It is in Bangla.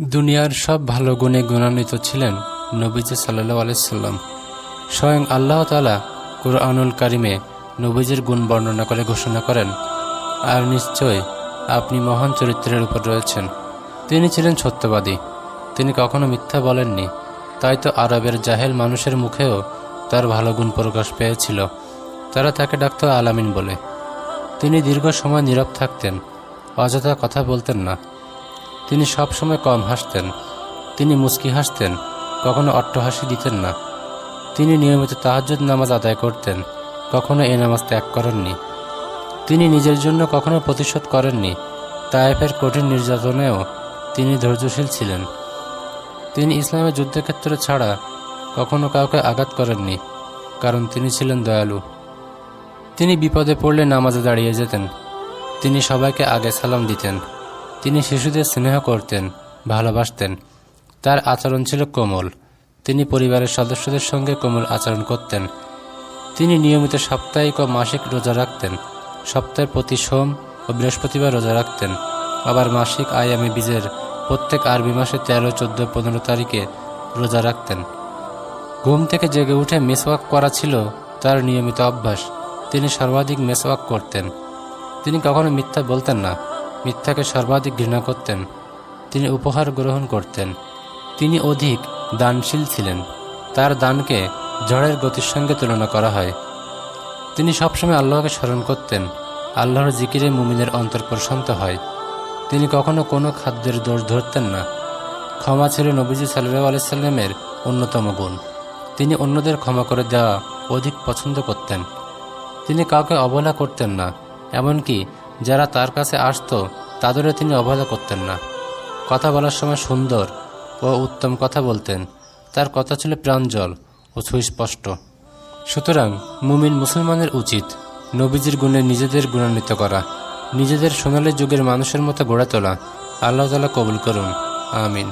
দুনিয়ার সব ভালো গুণে গুণান্বিত ছিলেন নবীজি সাল্লাহ আলাইসাল্লাম স্বয়ং আল্লাহ তালা কুরআনুল কারিমে নবীজির গুণ বর্ণনা করে ঘোষণা করেন, আর নিশ্চয় আপনি মহান চরিত্রের উপর রয়েছেন। তিনি ছিলেন সত্যবাদী। তিনি কখনো মিথ্যা বলেননি। তাই তো আরবের জাহেল মানুষের মুখেও তার ভালো গুণ প্রকাশ পেয়েছিল। তারা তাকে ডাকত আলামিন বলে। তিনি দীর্ঘ সময় নীরব থাকতেন। অযথা কথা বলতেন না। তিনি সব সময় কম হাসতেন। তিনি মুস্কি হাসতেন, কখনো অট্টহাসি দিতেন না। তিনি নিয়মিত তাহাজ্জুদ নামাজ আদায় করতেন, কখনো এ নামাজ ত্যাগ করেননি। তিনি নিজের জন্য কখনো প্রতিশোধ করেননি। তায়েফের কঠিন নির্যাতনেও তিনি ধৈর্যশীল ছিলেন। তিনি ইসলামের যুদ্ধক্ষেত্র ছাড়া কখনো কাউকে আঘাত করেননি, কারণ তিনি ছিলেন দয়ালু। তিনি বিপদে পড়লে নামাজে দাঁড়িয়ে যেতেন। তিনি সবাইকে আগে সালাম দিতেন। তিনি শিশুদের স্নেহ করতেন, ভালোবাসতেন। তার আচরণ ছিল কোমল। তিনি পরিবারের সদস্যদের সঙ্গে কোমল আচরণ করতেন। তিনি নিয়মিত সাপ্তাহিক ও মাসিক রোজা রাখতেন। সপ্তাহের প্রতি সোম ও বৃহস্পতিবার রোজা রাখতেন। আবার মাসিক আয়ামে বীজের প্রত্যেক আরবি মাসে তেরো, চোদ্দ, পনেরো তারিখে রোজা রাখতেন। ঘুম থেকে জেগে উঠে মেসওয়াক করা ছিল তার নিয়মিত অভ্যাস। তিনি সর্বাধিক মেসওয়াক করতেন। তিনি কখনো মিথ্যা বলতেন না। মিথ্যাকে সর্বাধিক ঘৃণা করতেন। তিনি উপহার গ্রহণ করতেন। তিনি অধিক দানশীল ছিলেন। তার দানকে ঝড়ের গতির সঙ্গে তুলনা করা হয়। তিনি সবসময় আল্লাহকে স্মরণ করতেন। আল্লাহর জিকিরে মুমিনের অন্তর প্রশান্ত হয়। তিনি কখনো কোনো খাদ্যের দোষ ধরতেন না। ক্ষমা ছিল নবীজি সাল্লাহ আলাইসাল্লামের অন্যতম গুণ। তিনি অন্যদের ক্ষমা করে দেওয়া অধিক পছন্দ করতেন। তিনি কাউকে অবহেলা করতেন না, এমনকি যারা তার কাছে আসত, তাদেরও তিনি অবহেলা করতেন না। কথা বলার সময় সুন্দর ও উত্তম কথা বলতেন। তার কথা ছিল প্রাঞ্জল ও সুস্পষ্ট। সুতরাং মুমিন মুসলমানের উচিত নবীজির গুণে নিজেদের গুণান্বিত করা, নিজেদের সোনালী যুগের মানুষের মতো গড়ে তোলা। আল্লাহ তালা কবুল করুন। আমিন।